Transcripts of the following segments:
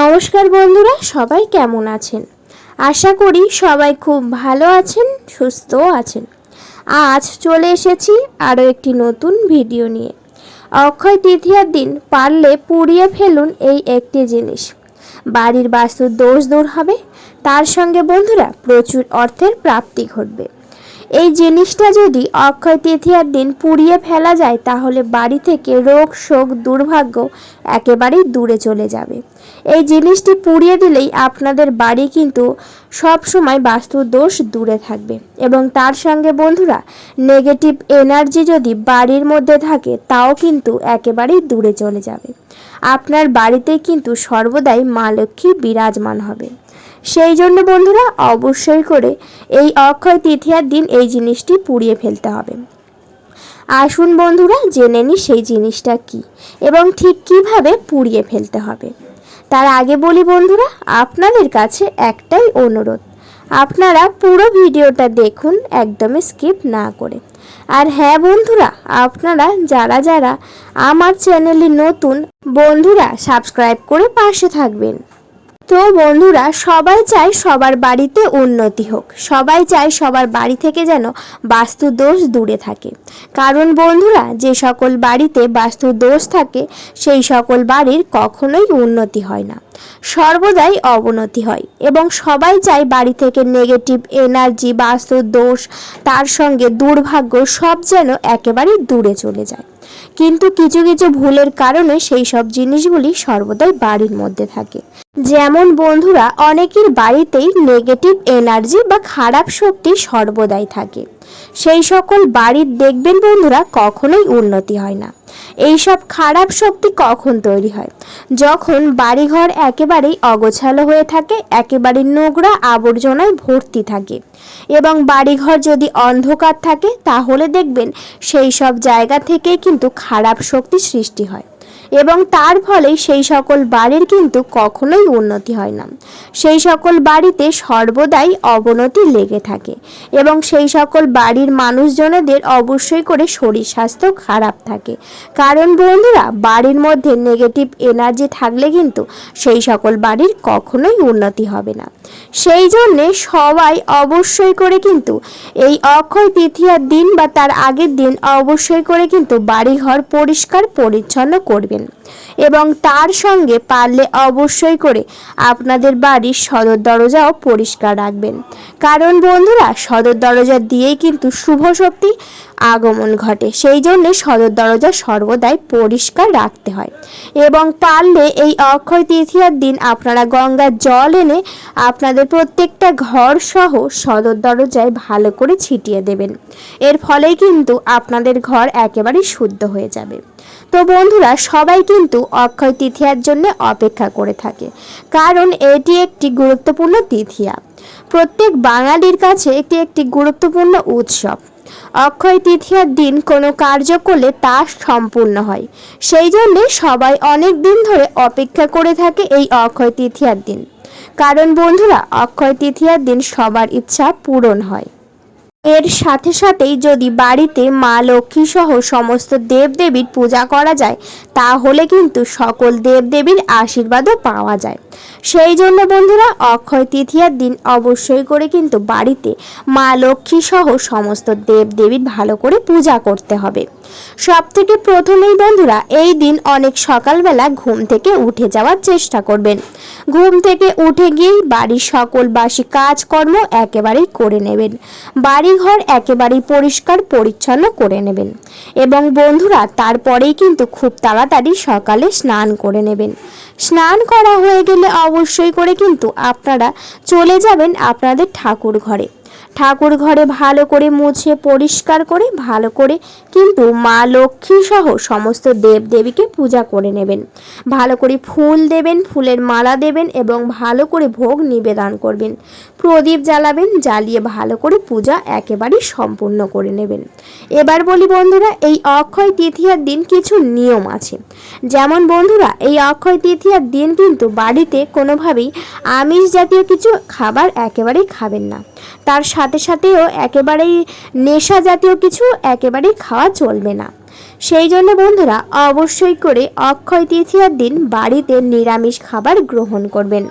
নমস্কার বন্ধুরা, সবাই কেমন আছেন? আশা করি সবাই খুব ভালো আছেন সুস্থও আছেন। আজ চলে এসেছি আরও একটি নতুন ভিডিও নিয়ে। অক্ষয় তৃতীয়ার দিন পারলে পুড়িয়ে ফেলুন এই একটি জিনিস। বাড়ির বাস্তুর দোষ দূর হবে, তার সঙ্গে বন্ধুরা প্রচুর অর্থের প্রাপ্তি ঘটবে। এই জিনিসটা যদি অক্ষয় তৃতীয়ার দিন পুড়িয়ে ফেলা যায়, তাহলে বাড়ি থেকে রোগ, শোক, দুর্ভাগ্য একেবারেই দূরে চলে যাবে। এই জিনিসটি পুড়িয়ে দিলেই আপনাদের বাড়ি কিন্তু সব সময় বাস্তুর দোষ দূরে থাকবে। এবং তার সঙ্গে বন্ধুরা নেগেটিভ এনার্জি যদি বাড়ির মধ্যে থাকে, তাও কিন্তু একেবারেই দূরে চলে যাবে। আপনার বাড়িতে কিন্তু সর্বদাই মা লক্ষ্মী বিরাজমান হবে। সেই জন্য বন্ধুরা অবশ্যই করে এই অক্ষয় তৃতীয়ার দিন এই জিনিসটি পুড়িয়ে ফেলতে হবে। আসুন বন্ধুরা জেনে নিই সেই জিনিসটা কি এবং ঠিক কীভাবে পুড়িয়ে ফেলতে হবে। তার আগে বলি বন্ধুরা, আপনাদের কাছে একটাই অনুরোধ, আপনারা পুরো ভিডিওটা দেখুন, একদমই স্কিপ না করে। আর হ্যাঁ বন্ধুরা, আপনারা যারা যারা আমার চ্যানেলে নতুন, বন্ধুরা সাবস্ক্রাইব করে পাশে থাকবেন। তো বন্ধুরা, সবাই চায় সবার বাড়িতে উন্নতি হোক। সবাই চায় সবার বাড়ি থেকে যেন বাস্তু দোষ দূরে থাকে। কারণ বন্ধুরা, যে সকল বাড়িতে বাস্তু দোষ থাকে, সেই সকল বাড়ির কখনোই উন্নতি হয় না। সর্বদাই অবনতি হয় এবং সবাই চায় বাড়ি থেকে নেগেটিভ এনার্জি বাস্তু দোষ তার সঙ্গে দুর্ভাগ্য সব যেন একেবারেই দূরে চলে যায়। কিন্তু কিছু কিছু ভুলের কারণে সেই সব জিনিসগুলি সর্বদাই বাড়ির মধ্যে থাকে। যেমন বন্ধুরা, অনেকের বাড়িতেই নেগেটিভ এনার্জি বা খারাপ শক্তি সর্বদাই থাকে। সেই সকল বাড়ির দেখবেন বন্ধুরা, কখনোই উন্নতি হয় না। এই সব খারাপ শক্তি কখন তৈরি হয়? যখন বাড়িঘর একেবারেই অগোছালো হয়ে থাকে, একেবারে নোংরা আবর্জনায় ভর্তি থাকে এবং বাড়িঘর যদি অন্ধকার থাকে, তাহলে দেখবেন সেই সব জায়গা থেকেই কিন্তু খারাপ শক্তি সৃষ্টি হয়। এবং তার ফলে সেই সকল বাড়ির কিন্তু কখনোই উন্নতি হয় না। সেই সকল বাড়িতে সর্বদাই অবনতি লেগে থাকে এবং সেই সকল বাড়ির মানুষজনেদের অবশ্যই করে শরীর স্বাস্থ্য খারাপ থাকে। কারণ বন্ধুরা, বাড়ির মধ্যে নেগেটিভ এনার্জি থাকলে কিন্তু সেই সকল বাড়ির কখনোই উন্নতি হবে না। সেই জন্যে সবাই অবশ্যই করে কিন্তু এই অক্ষয় তৃতীয়ার দিন বা তার আগের দিন অবশ্যই করে কিন্তু বাড়িঘর পরিষ্কার পরিচ্ছন্ন করবেন। এবং তার সঙ্গে পারলে অবশ্যই করে আপনাদের বাড়ির সদর দরজাও পরিষ্কার রাখবেন। কারণ বন্ধুরা, সদর দরজা দিয়েই কিন্তু শুভ শক্তি আগমন ঘটে। সেই জন্য সদর দরজা সর্বদাই পরিষ্কার রাখতে হয়। এবং পারলে এই অক্ষয় তৃতীয়ার দিন আপনারা গঙ্গার জল এনে আপনাদের প্রত্যেকটা ঘর সহ সদর দরজায় ভালো করে ছিটিয়ে দেবেন। এর ফলেই কিন্তু আপনাদের ঘর একেবারেই শুদ্ধ হয়ে যাবে। তো বন্ধুরা, সবাই কিন্তু অক্ষয় তৃতীয়ার জন্য অপেক্ষা করে থাকে। কারণ এটি একটি গুরুত্বপূর্ণ তৃতীয়া প্রত্যেক বাঙালির কাছে এটি একটি গুরুত্বপূর্ণ উৎসব। অক্ষয় তৃতীয়ার দিন কোনো কার্য করলে তা সম্পূর্ণ হয়। সেই জন্যে সবাই অনেক দিন ধরে অপেক্ষা করে থাকে এই অক্ষয় তৃতীয়ার দিন। কারণ বন্ধুরা, অক্ষয় তৃতীয়ার দিন সবার ইচ্ছা পূরণ হয়। এর সাথে সাথেই যদি বাড়িতে মা লক্ষ্মী সহ সমস্ত দেবদেবীর পূজা করা যায়, তাহলে কিন্তু সকল দেবদেবীর আশীর্বাদও পাওয়া যায়। সেই জন্য বন্ধুরা, অক্ষয় তৃতীয়ার দিন অবশ্যই করে কিন্তু বাড়িতে মা লক্ষ্মী সহ সমস্ত দেবদেবীর ভালো করে পূজা করতে হবে। সব থেকে প্রথমেই বন্ধুরা এই দিন অনেক সকালবেলা ঘুম থেকে উঠে যাওয়ার চেষ্টা করবেন। ঘুম থেকে উঠে গিয়েই বাড়ির সকল বাসি কাজকর্ম একেবারেই করে নেবেন। বাড়িঘর একেবারেই পরিষ্কার পরিচ্ছন্ন করে নেবেন। এবং বন্ধুরা তারপরেই কিন্তু খুব তাড়াতাড়ি সকালে স্নান করে নেবেন। স্নান করা হয়ে গেলে অবশ্যই করে কিন্তু আপনারা চলে যাবেন আপনাদের ঠাকুর ঘরে। ঠাকুর ঘরে ভালো করে মুছে, পরিষ্কার করে, ভালো করে কিন্তু মা লক্ষ্মী সহ সমস্ত দেব দেবীকে পূজা করে নেবেন। ভালো করে ফুল দেবেন, ফুলের মালা দেবেন এবং ভালো করে ভোগ নিবেদন করবেন। প্রদীপ জ্বালাবেন, জ্বালিয়ে ভালো করে পূজা একেবারেই সম্পূর্ণ করে নেবেন। এবার বলি বন্ধুরা, এই অক্ষয় তৃতীয়ার দিন কিছু নিয়ম আছে। যেমন বন্ধুরা, এই অক্ষয় তৃতীয়ার দিন কিন্তু বাড়িতে কোনোভাবেই আমিষ জাতীয় কিছু খাবার একেবারেই খাবেন না। তার সাথে সাথেও একেবারেই নেশা জাতীয় কিছু একেবারেই খাওয়া চলবে না। সেই জন্য বন্ধুরা, অবশ্যই করে অক্ষয় তৃতীয়ার দিন বাড়িতে নিরামিষ খাবার গ্রহণ করবেন।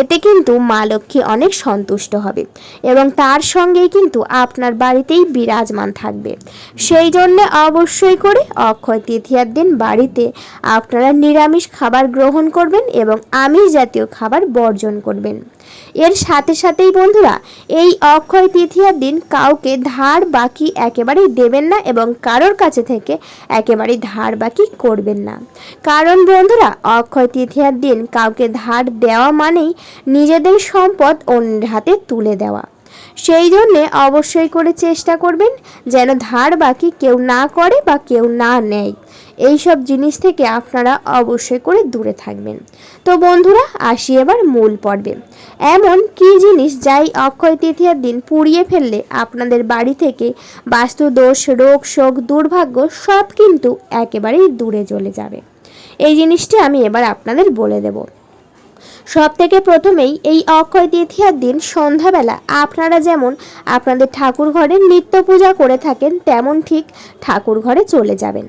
এতে কিন্তু মা লক্ষ্মী অনেক সন্তুষ্ট হবে এবং তার সঙ্গেই কিন্তু আপনার বাড়িতেই বিরাজমান থাকবে। সেই জন্য অবশ্যই করে অক্ষয় তৃতীয়ার দিন বাড়িতে আপনারা নিরামিষ খাবার গ্রহণ করবেন এবং আমিষ জাতীয় খাবার বর্জন করবেন। এর সাথে সাথেই বন্ধুরা, এই অক্ষয় তৃতীয়ার দিন কাউকে ধার বাকি একেবারেই দেবেন না এবং কারোর কাছে থেকে একেবারেই ধার বাকি করবেন না। কারণ বন্ধুরা, অক্ষয় তৃতীয়ার দিন কাউকে ধার দেওয়া মানেই নিজেদের সম্পদ অন্যের হাতে তুলে দেওয়া। সেই জন্যে অবশ্যই করে চেষ্টা করবেন যেন ধার বাকি কেউ না করে বা কেউ না নেয়। এই সব জিনিস থেকে আপনারা অবশ্যই করে দূরে থাকবেন। তো বন্ধুরা, আসি এবার মূল পর্বে। এমন কি জিনিস যাই অক্ষয় তৃতীয়ার দিন পুড়িয়ে ফেললে আপনাদের বাড়ি থেকে বাস্তু দোষ রোগ, শোক, দুর্ভাগ্য সব কিন্তু একেবারেই দূরে চলে যাবে। এই জিনিসটি আমি এবার আপনাদের বলে দেবো। সব থেকে প্রথমেই এই অক্ষয় তৃতীয়ার দিন সন্ধ্যাবেলা আপনারা যেমন আপনাদের ঠাকুর ঘরে নিত্য পূজা করে থাকেন, তেমন ঠিক ঠাকুর ঘরে চলে যাবেন।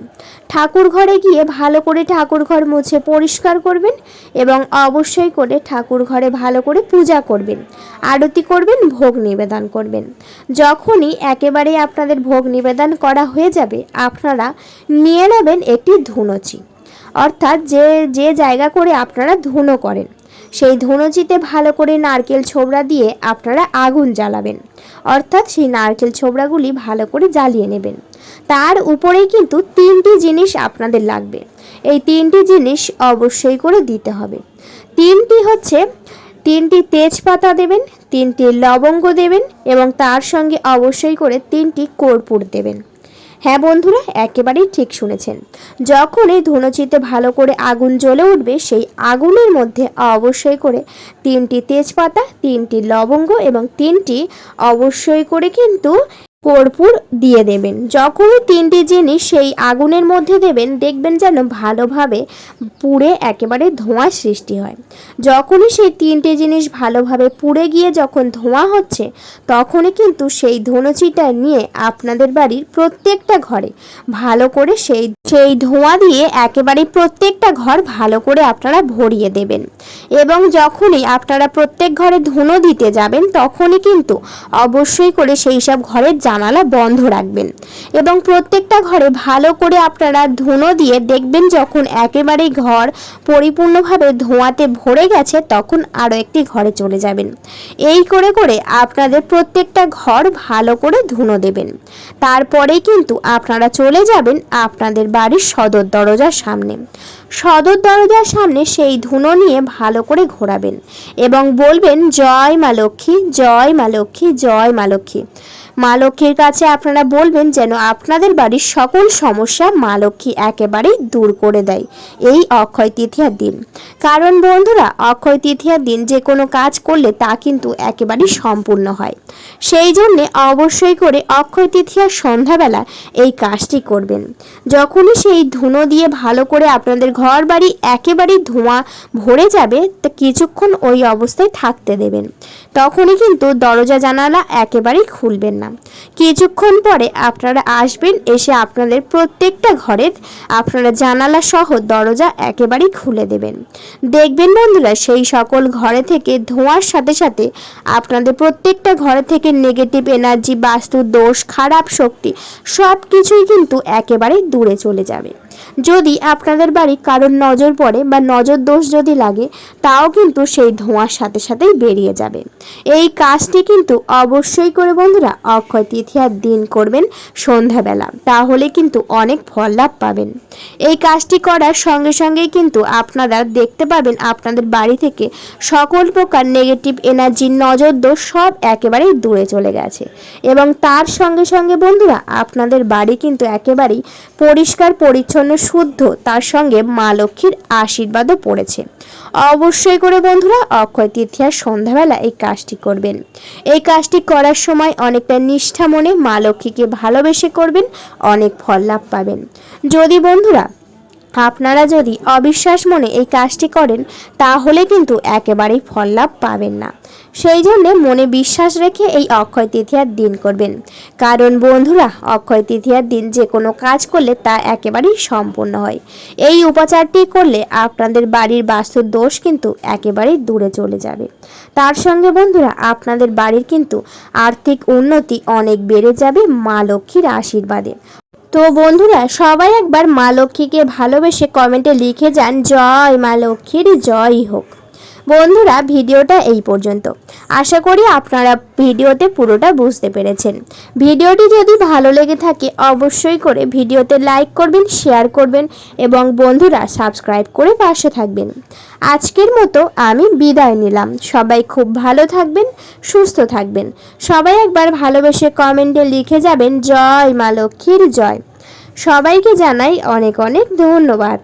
ঠাকুর ঘরে গিয়ে ভালো করে ঠাকুর ঘর মুছে পরিষ্কার করবেন এবং অবশ্যই করে ঠাকুর ঘরে ভালো করে পূজা করবেন, আরতি করবেন, ভোগ নিবেদন করবেন। যখনই একেবারে আপনাদের ভোগ নিবেদন করা হয়ে যাবে, আপনারা নিয়ে নেবেন একটি ধুনোচি। অর্থাৎ যে যে জায়গা করে আপনারা ধুনো করেন। সেই ধুনুচিতে ভালো করে নারকেল ছোবড়া দিয়ে আপনারা আগুন জ্বালাবেন। অর্থাৎ সেই নারকেল ছোবড়াগুলি ভালো করে জ্বালিয়ে নেবেন। তার উপরেই কিন্তু তিনটি জিনিস আপনাদের লাগবে। এই তিনটি জিনিস অবশ্যই করে দিতে হবে। তিনটি হচ্ছে, তিনটি তেজপাতা দেবেন, তিনটি লবঙ্গ দেবেন এবং তার সঙ্গে অবশ্যই করে তিনটি কর্পূর দেবেন। হ্যাঁ বন্ধুরা, একেবারেই ঠিক শুনেছেন। যখন এই ধনুচিতে ভালো করে আগুন জ্বলে উঠবে, সেই আগুনের মধ্যে অবশ্যই করে তিনটি তেজপাতা, তিনটি লবঙ্গ এবং তিনটি অবশ্যই করে কিন্তু কর্পূর দিয়ে দেবেন। যখনই তিনটি জিনিস সেই আগুনের মধ্যে দেবেন, দেখবেন যেন ভালোভাবে পুড়ে একেবারে ধোঁয়া সৃষ্টি হয়। যখনই সেই তিনটে জিনিস ভালোভাবে পুড়ে গিয়ে যখন ধোঁয়া হচ্ছে, তখনই কিন্তু সেই ধনুচিটা নিয়ে আপনাদের বাড়ির প্রত্যেকটা ঘরে ভালো করে সেই সেই ধোঁয়া দিয়ে একেবারে প্রত্যেকটা ঘর ভালো করে আপনারা ভরিয়ে দেবেন। এবং যখনই আপনারা প্রত্যেক ঘরে ধুনো দিতে যাবেন, তখনই কিন্তু অবশ্যই করে সেই সব ঘরের জানালা বন্ধ রাখবেন এবং প্রত্যেকটা ঘরে ভালো করে আপনারা ধুনো দিয়ে দেখবেন যখন একেবারেই ঘর পরিপূর্ণভাবে ধোঁয়াতে ভরে গেছে তখন আরও একটি ঘরে চলে যাবেন। এই করে করে আপনাদের প্রত্যেকটা ঘর ভালো করে ধুনো দেবেন। তারপরেই কিন্তু আপনারা চলে যাবেন আপনাদের বাড়ির সদর দরজার সামনে। সদর দরজার সামনে সেই ধুনো নিয়ে ভালো করে ঘোরাবেন এবং বলবেন, জয় মা লক্ষ্মী, জয় মা লক্ষ্মী, জয় মা লক্ষ্মী। মা লক্ষ্মীর কাছে আপনারা বলবেন যেন আপনাদের বাড়ির সকল সমস্যা মা লক্ষ্মী একেবারেই দূর করে দেয়। এই অক্ষয় তৃতীয়ার দিন। কারণ বন্ধুরা, অক্ষয় তৃতীয়ার দিন যে কোনো কাজ করলে তা কিন্তু একেবারেই সম্পূর্ণ হয়। সেই জন্যে অবশ্যই করে অক্ষয় তৃতীয়ার সন্ধ্যাবেলা এই কাজটি করবেন। যখনই সেই ধুনো দিয়ে ভালো করে আপনাদের ঘর বাড়ি একেবারেই ধোঁয়া ভরে যাবে, তা কিছুক্ষণ ওই অবস্থায় থাকতে দেবেন। তখনই কিন্তু দরজা জানালা একেবারেই খুলবেন কিছুক্ষণ পরে আপনারা আসবেন, এসে আপনাদের প্রত্যেকটা ঘরের আপনারা জানালা সহ দরজা একেবারেই খুলে দেবেন। দেখবেন বন্ধুরা, সেই সকল ঘরে থেকে ধোঁয়ার সাথে সাথে আপনাদের প্রত্যেকটা ঘরে থেকে নেগেটিভ এনার্জি বাস্তু দোষ, খারাপ শক্তি সব কিছুই কিন্তু একেবারেই দূরে চলে যাবে। যদি আপনাদের বাড়ি কারোর নজর পড়ে বা নজর দোষ যদি লাগে, তাও কিন্তু সেই ধোঁয়ার সাথে সাথেই বেরিয়ে যাবে। এই কাজটি কিন্তু অবশ্যই করে বন্ধুরা অক্ষয় তৃতীয়ার দিন করবেন সন্ধ্যাবেলা, তাহলে কিন্তু অনেক ফল লাভ পাবেন। এই কাজটি করার সঙ্গে সঙ্গেই কিন্তু আপনারা দেখতে পাবেন আপনাদের বাড়ি থেকে সকল প্রকার নেগেটিভ এনার্জি নজর দোষ সব একেবারেই দূরে চলে গেছে। এবং তার সঙ্গে সঙ্গে বন্ধুরা, আপনাদের বাড়ি কিন্তু একেবারেই পরিষ্কার, পরিচ্ছন্ন শুদ্ধ, তার সঙ্গে মা লক্ষ্মীর আশীর্বাদও পড়েছে। অবশ্যই করে বন্ধুরা, অক্ষয় তৃতীয়ার সন্ধ্যাবেলা এই কাজটি করবেন। এই কাজটি করার সময় অনেকটা নিষ্ঠা মনে মা লক্ষ্মীকে ভালোবেসে করবেন, অনেক ফল লাভ পাবেন। যদি বন্ধুরা আপনারা যদি অবিশ্বাস মনে এই কাজটি করেন, তাহলে কিন্তু একেবারেই ফল লাভ পাবেন না। সেই জন্য মনে বিশ্বাস রেখে এই অক্ষয় তৃতীয়ার দিন করবেন। কারণ বন্ধুরা, অক্ষয় তৃতীয়ার দিন যে কোনো কাজ করলে তা একেবারেই সম্পূর্ণ হয়। এই উপাচারটি করলে আপনাদের বাড়ির বাস্তুর দোষ কিন্তু একেবারেই দূরে চলে যাবে। তার সঙ্গে বন্ধুরা, আপনাদের বাড়ির কিন্তু আর্থিক উন্নতি অনেক বেড়ে যাবে মা লক্ষ্মীর আশীর্বাদে। তো বন্ধুরা, সবাই একবার মা লক্ষ্মীকে ভালোবেসে কমেন্টে লিখে যান। জয় মা লক্ষ্মীর, জয় হোক। বন্ধুরা, ভিডিওটা এই পর্যন্ত। আশা করি আপনারা ভিডিওতে পুরোটা বুঝতে পেরেছেন। ভিডিওটি যদি ভালো লেগে থাকে, অবশ্যই করে ভিডিওতে লাইক করবেন শেয়ার করবেন এবং বন্ধুরা সাবস্ক্রাইব করে পাশে থাকবেন। আজকের মতো আমি বিদায় নিলাম। সবাই খুব ভালো থাকবেন, সুস্থ থাকবেন। সবাই একবার ভালোবেসে কমেন্টে লিখে যাবেন, জয় মা লক্ষ্মীর জয়। সবাইকে জানাই অনেক অনেক ধন্যবাদ।